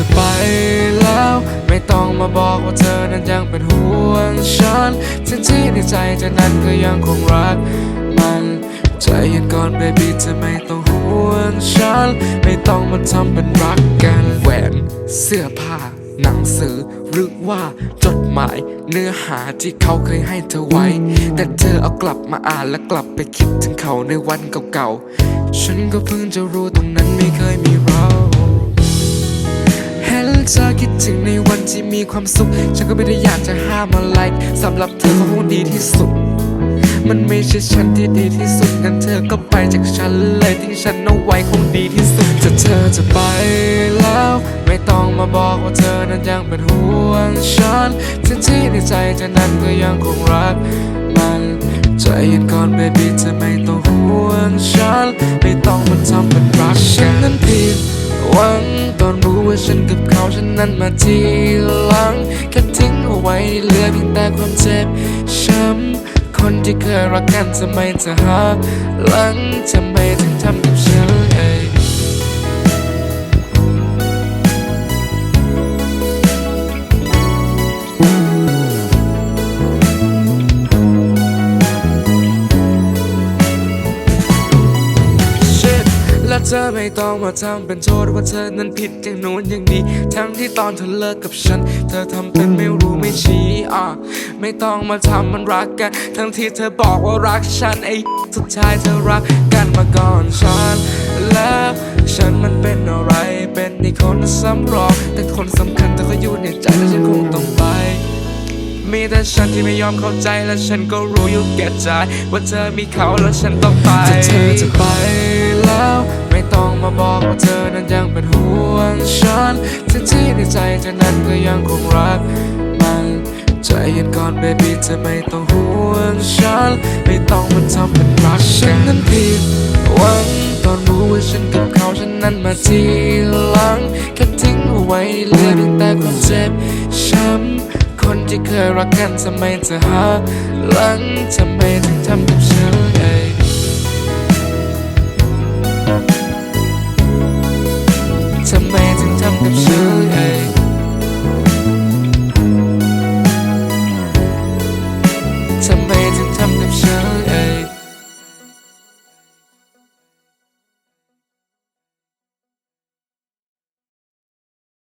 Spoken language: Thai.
จะไปแล้ว ไม่ต้องมาบอกว่าเธอนั้นยังเป็นห่วงฉันทั้งที่ในใจเธอนั้นก็ยังคงรักมันใจเย็นก่อน baby เธอไม่ต้องห่วงฉัน ไม่ต้องมาทำเป็นรักกันแหวนเสื้อผ้าหนังสือหรือว่าจดหมาย เนื้อหาที่เขาเคยให้เธอไว้ แต่เธอเอากลับมาอ่านและกลับไปคิดถึงเขาในวันเก่าๆ ฉันก็เพิ่งจะรู้ตรงนั้นไม่เคยมีเรา เธอคิดถึงในวันที่มีความสุข ฉันก็ไม่ได้อยากจะห้ามอะไรสำหรับเธอคงดีที่สุด มันไม่ใช่ฉันที่ดีที่สุดงั้นเธอก็ไปจากฉันเลยทิ้งฉันเอาไว้คงดีที่สุดถ้าเธอจะไปแล้ว ไม่ต้องมาบอกว่าเธอนั้นยังเป็นห่วงฉันทั้งที่ในใจเธอนั้นก็ยังคงรักมันใจเย็นก่อน baby เธอไม่ต้องห่วงฉันไม่ต้องมาทำเป็นรักกันฉันนั้นผิดหวังตอนรู้ ฉันกับเขาฉันนั้นมาทีหลังแค่ทิ้งเอาไว้เหลือเพียงแต่ความเจ็บช้ำคนที่เคยรักกันทำไมจะหาหลังทำไมถึงทำกับฉัน เธอไม่ต้องมาทำเป็นโทษว่าเธอนั้นผิดอย่างนู้นอย่างนี้ ทั้งที่ตอนเธอเลิกกับฉัน เธอทำเป็นไม่รู้ไม่ชี้อะไม่ต้องมาทำมันรักกัน ทั้งที่เธอบอกว่ารักฉันไอ้สุดท้ายเธอรักกันมาก่อนฉันแล้วฉันมันเป็นอะไรเป็นในคนสำรองแต่คนสำคัญเธอก็อยู่ในใจและฉันคงต้องไปมีแต่ฉันที่ไม่ยอมเข้าใจและฉันก็รู้อยู่แก่ใจว่าเธอมีเขาแล้วฉันต้องไปเธอจะไป บอกว่าเธอนั้นยังเป็นห่วงฉันทั้งที่ในใจเธอนั้นก็ยังคงรักมันใจเย็นก่อน baby เธอไม่ต้องห่วงฉันไม่ต้องมาทำเป็นรักกันฉันนั้นผิดหวังตอนรู้ว่าฉันกับเขาฉันนั้นมาทีหลังแค่ทิ้งเอาไว้เหลือเพียงแต่ความเจ็บช้ำคนที่เคยรักกันทำไมเธอหาหลังทำไมถึงทำ to